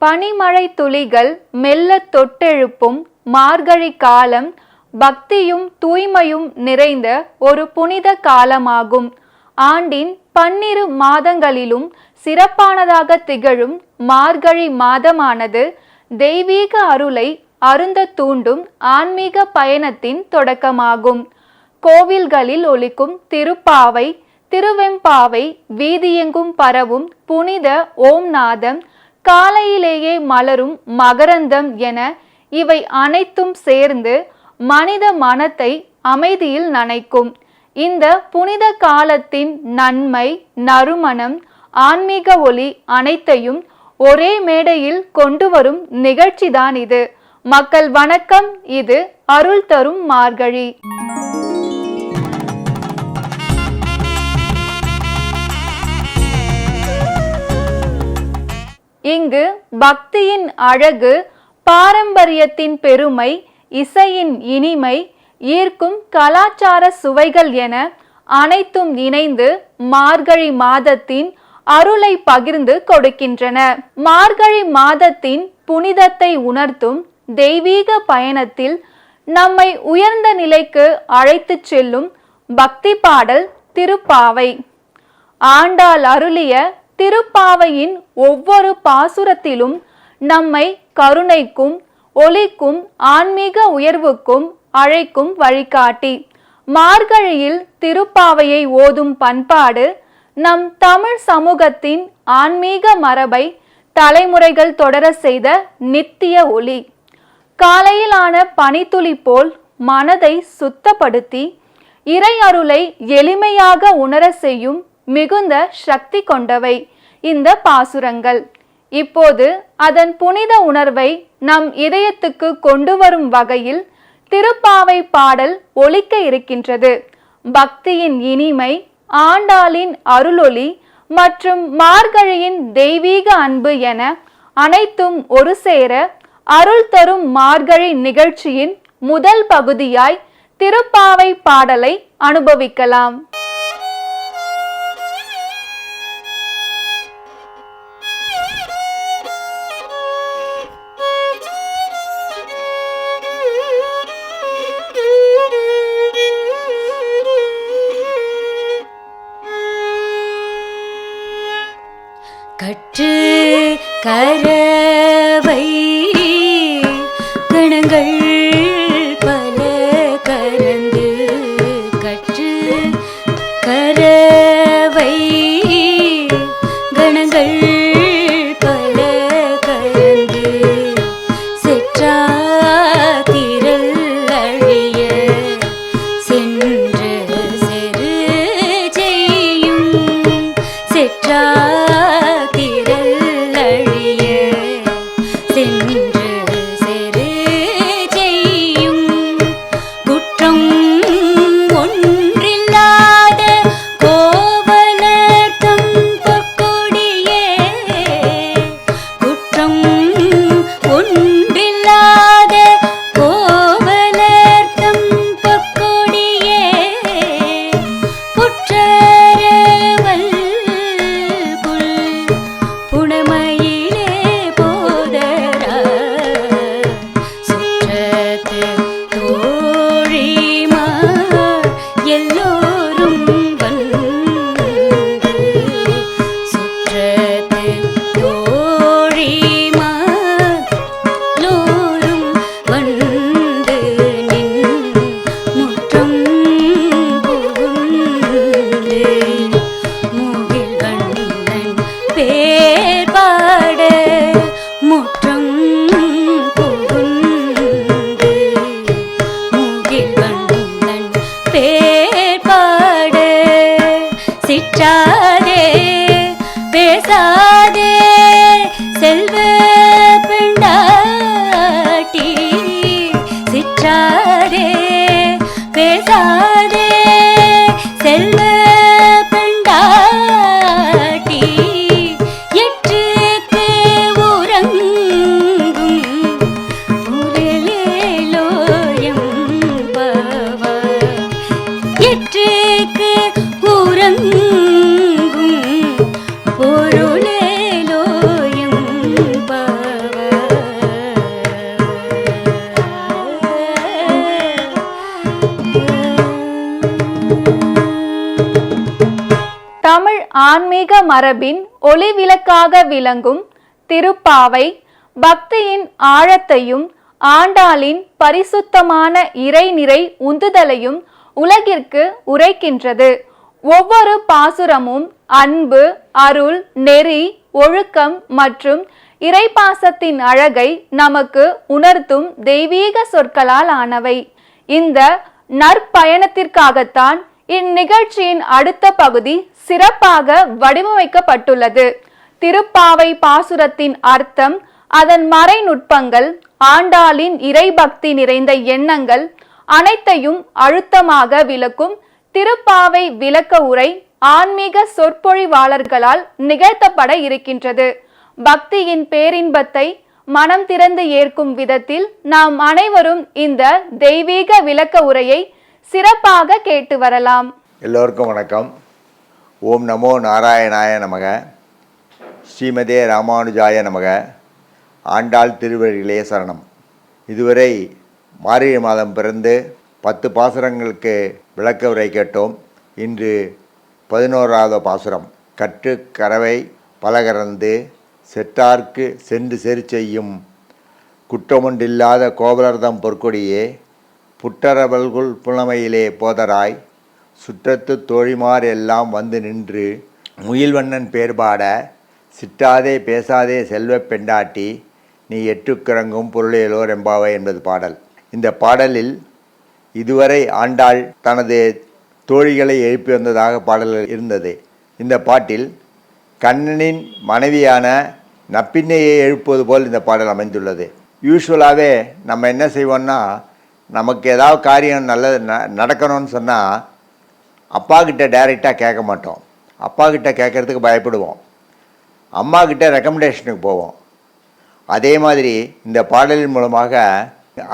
பனிமழை துளிகள் மெல்ல தொட்டெழுப்பும் மார்கழி காலம் பக்தியும் தூய்மையும் நிறைந்த ஒரு புனித காலமாகும். ஆண்டின் பன்னிரு மாதங்களிலும் சிறப்பானதாக திகழும் மார்கழி மாதமானது தெய்வீக அருளை அருந்த தூண்டும் ஆன்மீக பயணத்தின் தொடக்கமாகும். கோவில்களில் ஒலிக்கும் திருப்பாவை திருவெம்பாவை வீதியெங்கும் பரவும் புனித ஓம் நாதம் காலையிலேயே மலரும் மகரந்தம் என இவை அனைத்தும் சேர்ந்து மனித மனத்தை அமைதியில் நனைக்கும். இந்த புனித காலத்தின் நன்மை நறுமணம் ஆன்மீக ஒளி அனைத்தையும் ஒரே மேடையில் கொண்டு வரும் நிகழ்ச்சிதான் இது. மக்கள் வணக்கம் இது அருள் தரும் மார்கழி. இங்கு பக்தியின் அழகு பாரம்பரியத்தின் பெருமை இசையின் இனிமை ஈர்க்கும் கலாச்சார சுவைகள் என அனைத்தும் இணைந்து மார்கழி மாதத்தின் அருளை பகிர்ந்து கொடுக்கின்றன. மார்கழி மாதத்தின் புனிதத்தை உணர்த்தும் தெய்வீக பயணத்தில் நம்மை உயர்ந்த நிலைக்கு அழைத்துச் செல்லும் பக்தி பாடல் திருப்பாவை. ஆண்டாள் அருளிய திருப்பாவையின் ஒவ்வொரு பாசுரத்திலும் நம்மை கருணைக்கும் ஒளிக்கும் ஆன்மீக உயர்வுக்கும் அழைக்கும் வழிகாட்டி. மார்கழியில் திருப்பாவையை ஓதும் பண்பாடு நம் தமிழ் சமூகத்தின் ஆன்மீக மரபை தலைமுறைகள் தொடர செய்த நித்திய ஒளி. காலையிலான பனித்துளி போல் மனதை சுத்தப்படுத்தி இறை அருளை எளிமையாக உணர செய்யும் மிகுந்த சக்தி கொண்டவை. இந்த பாசுரங்கள். இப்போது அதன் புனித உணர்வை நம் இதயத்துக்கு கொண்டு வரும் வகையில் திருப்பாவை பாடல் ஒலிக்க இருக்கின்றது. பக்தியின் இனிமை ஆண்டாளின் அருளொளி மற்றும் மார்கழியின் தெய்வீக அன்பு என அனைத்தும் ஒரு சேர அருள் தரும் மார்கழி நிகழ்ச்சியின் முதல் பகுதியாய் திருப்பாவை பாடலை அனுபவிக்கலாம். மரபின் ஒளிவிளக்காக விளங்கும் திருப்பாவை பக்தியின் ஆழத்தையும் ஆண்டாளின் பரிசுத்தமான இறைநிறை உந்துதலையும் உலகிற்கு உரைக்கின்றது. ஒவ்வொரு பாசுரமும் அன்பு அருள் நெறி ஒழுக்கம் மற்றும் இறைப்பாசத்தின் அழகை நமக்கு உணர்த்தும் தெய்வீக சொற்களால் ஆனவை. இந்த நற்பயணத்திற்காகத்தான் இந்நிகழ்ச்சியின் அடுத்த பகுதி சிறப்பாக வடிவமைக்கப்பட்டுள்ளது. திருப்பாவை பாசுரத்தின் அர்த்தம் அதன் மறைநுட்பங்கள் ஆண்டாளின் இறைபக்தி நிறைந்த எண்ணங்கள் அனைத்தையும் அழுத்தமாக விளக்கும் திருப்பாவை விளக்க உரை ஆன்மீக சொற்பொழிவாளர்களால் நிகழ்த்தப்பட இருக்கின்றது. பக்தியின் பேரின்பத்தை மனம் திறந்து ஏற்கும் விதத்தில் நாம் அனைவரும் இந்த தெய்வீக விளக்க உரையை சிறப்பாக கேட்டு வரலாம். எல்லோருக்கும் வணக்கம். ஓம் நமோ நாராயணாய நமக. ஸ்ரீமதே ராமானுஜாய நமக. ஆண்டாள் திருவழிகளே சரணம். இதுவரை மார்கழி மாதம் பிறந்து பத்து பாசுரங்களுக்கு விளக்க உரை கேட்டோம். இன்று பதினோராவது பாசுரம். கற்று கறவை பலகறந்து செற்றார்க்கு சென்று செறி செய்யும் குற்றமொன்றில்லாத கோபலர்தம் பொற்கொடியே புட்டரவல்குள் புலமையிலே போதராய் சுற்றத்து தோழிமார் எல்லாம் வந்து நின்று முகில்வண்ணன் பேர்பாட சிட்டாதே பேசாதே செல்வப் பெண்டாட்டி நீ எட்டுக்கிறங்கும் பொருளையலோர் எம்பாவை என்பது பாடல். இந்த பாடலில் இதுவரை ஆண்டாள் தனது தோழிகளை எழுப்பி வந்ததாக பாடல்கள் இருந்தது. இந்த பாட்டில் கண்ணனின் மனைவியான நப்பின்னையை எழுப்புவது போல் இந்த பாடல் அமைந்துள்ளது. யூஸ்வலாகவே நம்ம என்ன செய்வோம்னா நமக்கு ஏதாவது காரியம் நல்லது ந நடக்கணும்னு சொன்னால் அப்பா கிட்ட டைரெக்டாக கேட்க மாட்டோம். அப்பா கிட்ட கேட்கறதுக்கு பயப்படுவோம். அம்மா கிட்ட ரெக்கமெண்டேஷனுக்கு போவோம். அதே மாதிரி இந்த பாடலின் மூலமாக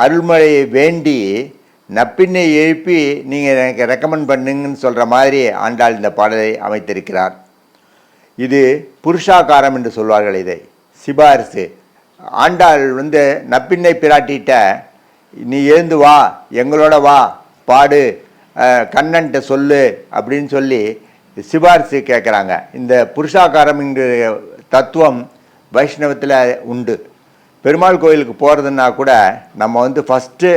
அருள்மழையை வேண்டி நப்பின்னை எழுப்பி நீங்கள் எனக்கு ரெக்கமெண்ட் பண்ணுங்கன்னு சொல்கிற மாதிரி ஆண்டாள் இந்த பாடலை அமைத்திருக்கிறார். இது புருஷாகாரம் என்று சொல்வார்கள் இதை. சிபாரிசு. ஆண்டாள் வந்து நப்பின்னை பிராட்டிகிட்ட நீ எழுந்து வா எங்களோட வா பாடு கண்ணன்ட்ட சொல்லு அப்படின்னு சொல்லி சிபாரிசு கேட்குறாங்க இந்த புருஷாகாரம்ங்கிற தத்துவம் வைஷ்ணவத்தில் உண்டு. பெருமாள் கோயிலுக்கு போகிறதுனா கூட நம்ம வந்து ஃபஸ்ட்டு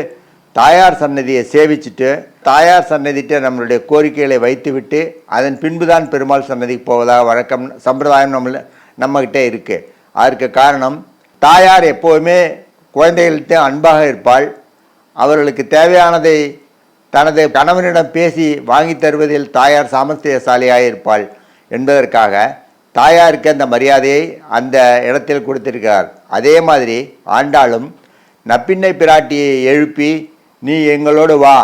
தாயார் சன்னதியை சேவிச்சுட்டு தாயார் சன்னதிட்ட நம்மளுடைய கோரிக்கைகளை வைத்துவிட்டு அதன் பின்பு தான் பெருமாள் சன்னதிக்கு போவதாக வழக்கம் சம்பிரதாயம் நம்ம நம்மக்கிட்ட இருக்குது அதற்கு காரணம் தாயார் எப்போவுமே குழந்தைகள்கிட்ட அன்பாக இருப்பாள். அவர்களுக்கு தேவையானதை தனது கணவனிடம் பேசி வாங்கி தருவதில் தாயார் சாமர்த்தியசாலியாக இருப்பாள் என்பதற்காக தாயாருக்கு அந்த மரியாதையை அந்த இடத்தில் கொடுத்திருக்கிறார். அதே மாதிரி ஆண்டாளும் நப்பிண்ணை பிராட்டியை எழுப்பி நீ எங்களோடு வா.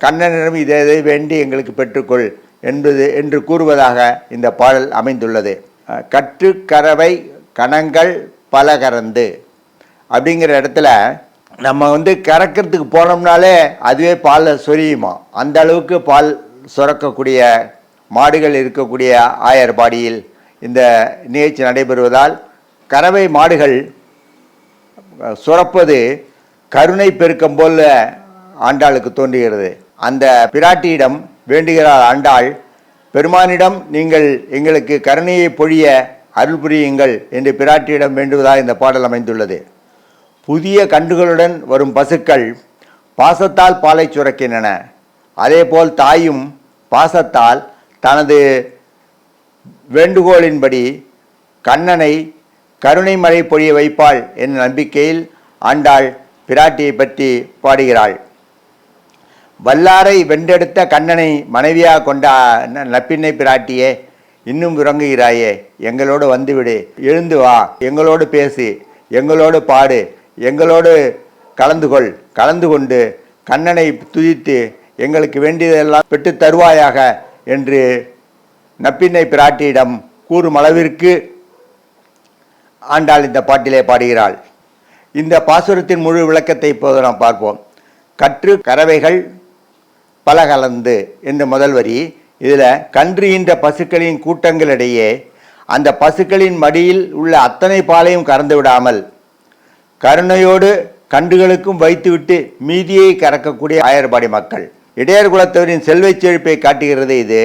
கண்ணனிடம் இதை இதை வேண்டி எங்களுக்கு பெற்றுக்கொள் என்பது என்று கூறுவதாக இந்த பாடல் அமைந்துள்ளது. அஹ், கற்று கணங்கள் பலகரந்து அப்படிங்கிற இடத்துல நம்ம வந்து கறக்கிறதுக்கு போனோம்னாலே அதுவே பால் சொரியுமா? அந்த அளவுக்கு பால் சுரக்கக்கூடிய மாடுகள் இருக்கக்கூடிய ஆயர்பாடியில் இந்த நிகழ்ச்சி நடைபெறுவதால் கறவை மாடுகள் சுரப்பது கருணை பெருக்கம் போல ஆண்டாளுக்கு தோன்றுகிறது. அந்த பிராட்டியிடம் வேண்டுகிறார் ஆண்டாள் பெருமானிடம் நீங்கள் எங்களுக்கு கருணையை பொழிய அருள் புரியுங்கள் என்று பிராட்டியிடம் வேண்டுவதாக இந்த பாடல் அமைந்துள்ளது. புதிய கன்றுகளுடன் வரும் பசுக்கள் பாசத்தால் பாலை சுரக்கின்றன. அதேபோல் தாயும் பாசத்தால் தனது வேண்டுகோளின்படி கண்ணனை கருணை மழை பொழிய வைப்பாள் என்ற நம்பிக்கையில் ஆண்டாள் பிராட்டியை பற்றி பாடுகிறாள். வல்லாரை வென்றெடுத்த கண்ணனை மனைவியாக கொண்ட நப்பிண்ணை நப்பின்னை பிராட்டியே இன்னும் உறங்குகிறாயே எங்களோடு வந்துவிடு எழுந்து வா எங்களோடு பேசு எங்களோடு பாடு எங்களோடு கலந்து கொள் கலந்து கொண்டு கண்ணனை துதித்து எங்களுக்கு வேண்டியதெல்லாம் பெற்று தருவாயாக என்று நப்பின்னை பிராட்டியிடம் கூறும் அளவிற்கு ஆண்டாள் இந்த பாட்டிலே பாடுகிறாள். இந்த பாசுரத்தின் முழு விளக்கத்தை இப்போது நாம் பார்ப்போம். கற்று கறவைகள் பல கலந்து என்ற முதல் வரி. இதில் கன்று ஈன்ற பசுக்களின் கூட்டங்களிடையே அந்த பசுக்களின் மடியில் உள்ள அத்தனை பாலையும் கறந்து விடாமல் கருணையோடு கன்றுகளுக்கும் வைத்துவிட்டு மீதியை கறக்கக்கூடிய ஆயர்பாடி மக்கள். இடையர் குலத்தவரின் செல்வச் செழிப்பை காட்டுகிறது இது.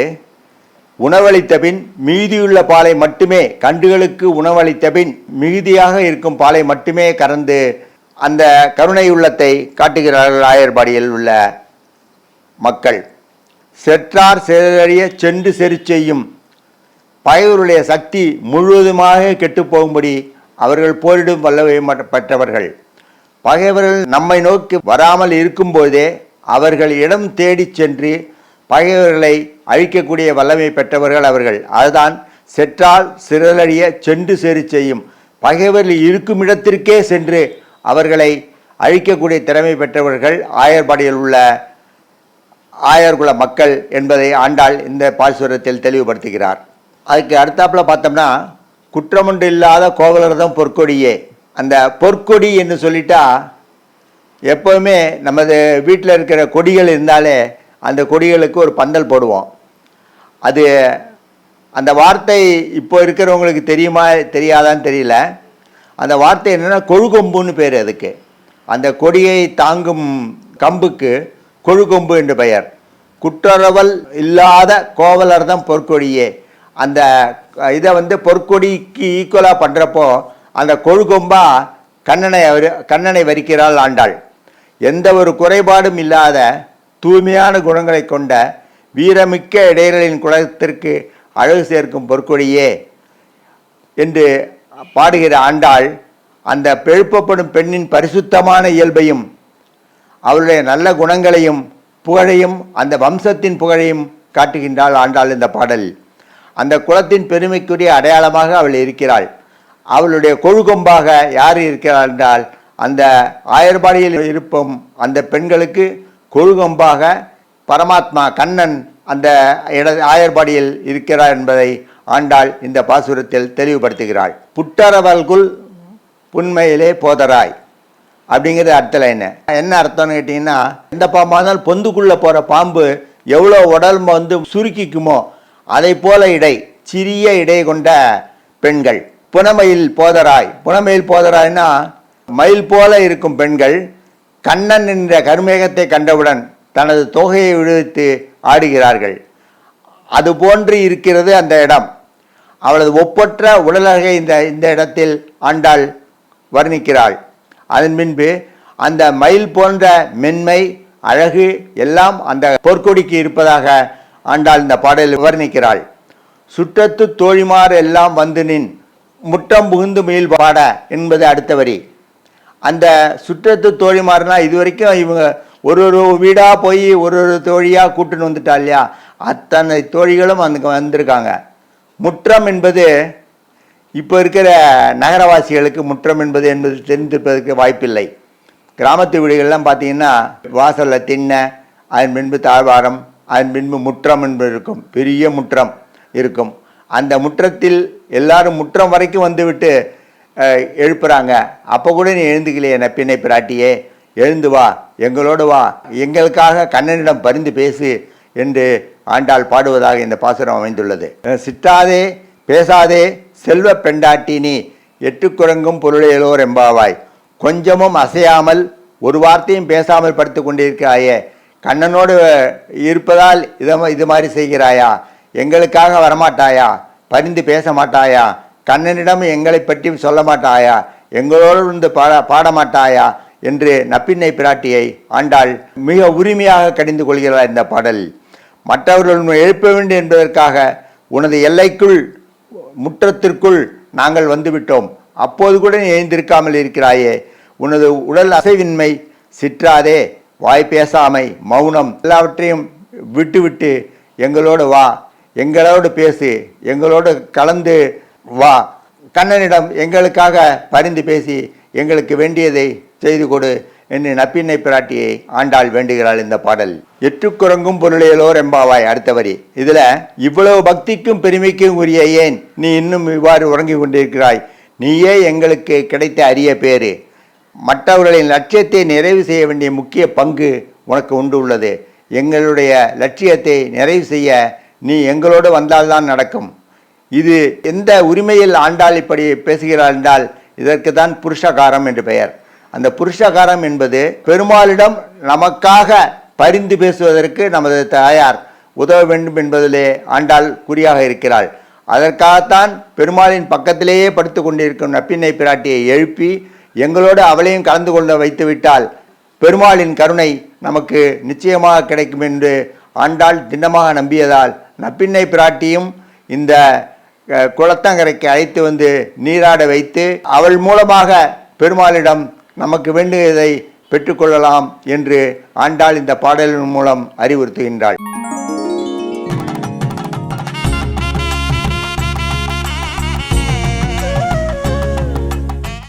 உணவளித்த பின் மீதியுள்ள பாலை மட்டுமே கண்டுகளுக்கு உணவளித்த பின் மிகுதியாக இருக்கும் பாலை மட்டுமே கறந்து அந்த கருணை உள்ளத்தை காட்டுகிறார்கள் ஆயர்பாடியில் உள்ள மக்கள். செற்றார் செறிய சென்று செறி செய்யும் பகைவருடைய சக்தி முழுவதுமாக கெட்டுப்போகும்படி அவர்கள் போரிடும் வல்லவை மற்ற- பெற்றவர்கள். பகைவர்கள் நம்மை நோக்கி வராமல் இருக்கும்போதே அவர்கள் இடம் தேடிச் சென்று பகைவர்களை அழிக்கக்கூடிய வல்லமை பெற்றவர்கள் அவர்கள். அதுதான் செற்றால் சிறலடிய சென்று சேரி செய்யும். பகைவர்கள் இருக்கும் இடத்திற்கே சென்று அவர்களை அழிக்கக்கூடிய திறமை பெற்றவர்கள் ஆயர்பாடியில் உள்ள ஆயர்குல மக்கள் என்பதை ஆண்டாள் இந்த பாசுரத்தில் தெளிவுபடுத்துகிறார். அதுக்கு அடுத்தாப்பில் பார்த்தோம்னா குற்றமுண்டு இல்லாத கோவலர்தம் பொற்கொடியே. அந்த பொற்கொடி என்று சொல்லிட்டா எப்போவுமே நமது வீட்டில் இருக்கிற கொடிகள் இருந்தாலே அந்த கொடிகளுக்கு ஒரு பந்தல் போடுவோம். அது அந்த வார்த்தை இப்போ இருக்கிறவங்களுக்கு தெரியுமா தெரியாதான்னு தெரியல. அந்த வார்த்தை என்னென்னா கொழுகொம்புன்னு பேர் அதுக்கு. அந்த கொடியை தாங்கும் கம்புக்கு கொழுகொம்பு என்று பெயர். குற்றரவல் இல்லாத கோவலர் தான் பொற்கொடியே. அந்த இதை வந்து பொற்கொடிக்கு ஈக்குவலாக பண்ணுறப்போ அந்த கொழுகொம்பா கண்ணனை கண்ணனை வரிக்கிறாள் ஆண்டாள். எந்த ஒரு குறைபாடும் இல்லாத தூய்மையான குணங்களை கொண்ட வீரமிக்க இடையர்களின் குலத்திற்கு அழகு சேர்க்கும் பொற்கொடியே என்று பாடுகிற ஆண்டாள் அந்த பெழுப்பப்படும் பெண்ணின் பரிசுத்தமான இயல்பையும் அவருடைய நல்ல குணங்களையும் புகழையும் அந்த வம்சத்தின் புகழையும் காட்டுகின்றாள் ஆண்டாள் இந்த பாடலில் அந்த குலத்தின் பெருமைக்குரிய அடையாளமாக அவள் இருக்கிறாள். அவளுடைய கொழுகொம்பாக யார் இருக்கிறாள் என்றால் அந்த ஆயர்பாடியில் இருப்பும் அந்த பெண்களுக்கு கொழுகொம்பாக பரமாத்மா கண்ணன் அந்த இட ஆயர்பாடியில் இருக்கிறார் என்பதை ஆண்டாள் இந்த பாசுரத்தில் தெளிவுபடுத்துகிறாள். புட்டரவல்குள் புண்மையிலே போதராய் அப்படிங்கிறது அர்த்தம் என்ன? என்ன அர்த்தம்னு கேட்டிங்கன்னா எந்த பாம்பாக இருந்தாலும் பொந்துக்குள்ளே போகிற பாம்பு எவ்வளோ உடல் வந்து சுருக்கிக்குமோ அதை போல இடை சிறிய இடை கொண்ட பெண்கள். புனமயில் போதராய். புனமயில் போதராய்னா மயில் போல இருக்கும் பெண்கள் கண்ணன் என்ற கருமேகத்தை கண்டவுடன் தனது தொகையை விடுவித்து ஆடுகிறார்கள். அது போன்று இருக்கிறது அந்த இடம். அவளது ஒப்பற்ற உடலழகை இந்த இந்த இடத்தில் ஆண்டாள் வர்ணிக்கிறாள். அதன் பின்பு அந்த மயில் போன்ற மென்மை அழகு எல்லாம் அந்த பொற்கொடிக்கு இருப்பதாக ஆண்டாள் இந்த பாடலில் விவர்ணிக்கிறாள். சுற்றத்து தோழிமார் எல்லாம் வந்து நின் முற்றம் புகுந்து முயல் பாட என்பது அடுத்த வரி. அந்த சுற்றத்து தோழிமார்னா இது வரைக்கும் இவங்க ஒரு ஒரு வீடாக போய் ஒரு ஒரு தோழியாக கூட்டுன்னு வந்துட்டா இல்லையா? அத்தனை தோழிகளும் அந்த வந்திருக்காங்க. முற்றம் என்பது இப்போ இருக்கிற நகரவாசிகளுக்கு முற்றம் என்பது என்பது தெரிந்திருப்பதற்கு வாய்ப்பில்லை. கிராமத்து வீடுகள்லாம் பார்த்தீங்கன்னா வாசலில் திண்ணை அதன் பின்பு தாழ்வாரம் அதன் பின்பு முற்றம் என்பது இருக்கும். பெரிய முற்றம் இருக்கும். அந்த முற்றத்தில் எல்லாரும் முற்றம் வரைக்கும் வந்துவிட்டு எழுப்புறாங்க. அப்போ கூட நீ எழுந்துக்கலையே நப்பினை பிராட்டியே? எழுந்து வா எங்களோடு வா. எங்களுக்காக கண்ணனிடம் பரிந்து பேசு என்று ஆண்டாள் பாடுவதாக இந்த பாசுரம் அமைந்துள்ளது. சித்தாதே சிட்டாதே பேசாதே செல்வ பெண்டாட்டி நீ. எட்டுக்குரங்கும் பொருளையலோர் எம்பாவாய் கொஞ்சமும் அசையாமல் ஒரு வார்த்தையும் பேசாமல் படுத்து கொண்டிருக்கிறாயே. கண்ணனோடு இருப்பதால் இதை இது மாதிரி செய்கிறாயா? எங்களுக்காக வரமாட்டாயா? பரிந்து பேச மாட்டாயா? கண்ணனிடம் எங்களை பற்றி சொல்ல மாட்டாயா? எங்களோடு இருந்து பாட பாட மாட்டாயா என்று நப்பின்னை பிராட்டியை ஆண்டாள் மிக உரிமையாக கடிந்து கொள்கிறார் இந்த பாடல். மற்றவர்கள் எழுப்ப வேண்டும் என்பதற்காக உனது எல்லைக்குள் முற்றத்திற்குள் நாங்கள் வந்துவிட்டோம். அப்போது கூட நீ எழுந்திருக்காமல் இருக்கிறாயே. உனது உடல் அசைவின்மை சிற்றாதே. வாய் பேசாமை மௌனம் எல்லாவற்றையும் விட்டுவிட்டு எங்களோடு வா. எங்களோடு பேசு. எங்களோடு கலந்து வா. கண்ணனிடம் எங்களுக்காக பரிந்து பேசி எங்களுக்கு வேண்டியதை செய்து கொடு என்று நப்பின்னை பிராட்டியை ஆண்டாள் வேண்டுகிறாள் இந்த பாடல். எற்றுக்குரங்கும் பொருளையலோர் எம்பாவாய் அடுத்த வரி. இதுல இவ்வளவு பக்திக்கும் பெருமைக்கும் உரிய ஏன்? நீ இன்னும் இவ்வாறு உறங்கிக் கொண்டிருக்கிறாய். நீயே எங்களுக்கு கிடைத்த அரிய பேரு மற்றவர்களின் லட்சியத்தை நிறைவு செய்ய வேண்டிய முக்கிய பங்கு உனக்கு உண்டு உள்ளது. எங்களுடைய லட்சியத்தை நிறைவு செய்ய நீ எங்களோடு வந்தால்தான் நடக்கும். இது எந்த உரிமையில் ஆண்டாள் இப்படி பேசுகிறாள் என்றால் இதற்கு தான் புருஷகாரம் என்று பெயர். அந்த புருஷகாரம் என்பது பெருமாளிடம் நமக்காக பரிந்து பேசுவதற்கு நமது தாயார் உதவ வேண்டும் என்பதிலே ஆண்டாள் குறியாக இருக்கிறாள். அதற்காகத்தான் பெருமாளின் பக்கத்திலேயே படுத்து கொண்டிருக்கும் நப்பிண்ணை பிராட்டியை எழுப்பி எங்களோடு அவளையும் கலந்து கொள்ள வைத்துவிட்டால் பெருமாளின் கருணை நமக்கு நிச்சயமாக கிடைக்கும் என்று ஆண்டாள் திண்ணமாக நம்பியதால் நப்பின்னை பிராட்டியும் இந்த குளத்தங்கரைக்கு அழைத்து வந்து நீராட வைத்து அவள் மூலமாக பெருமாளிடம் நமக்கு வேண்டியதை பெற்றுக்கொள்ளலாம் என்று ஆண்டாள் இந்த பாடலின் மூலம் அறிவுறுத்துகின்றாள்.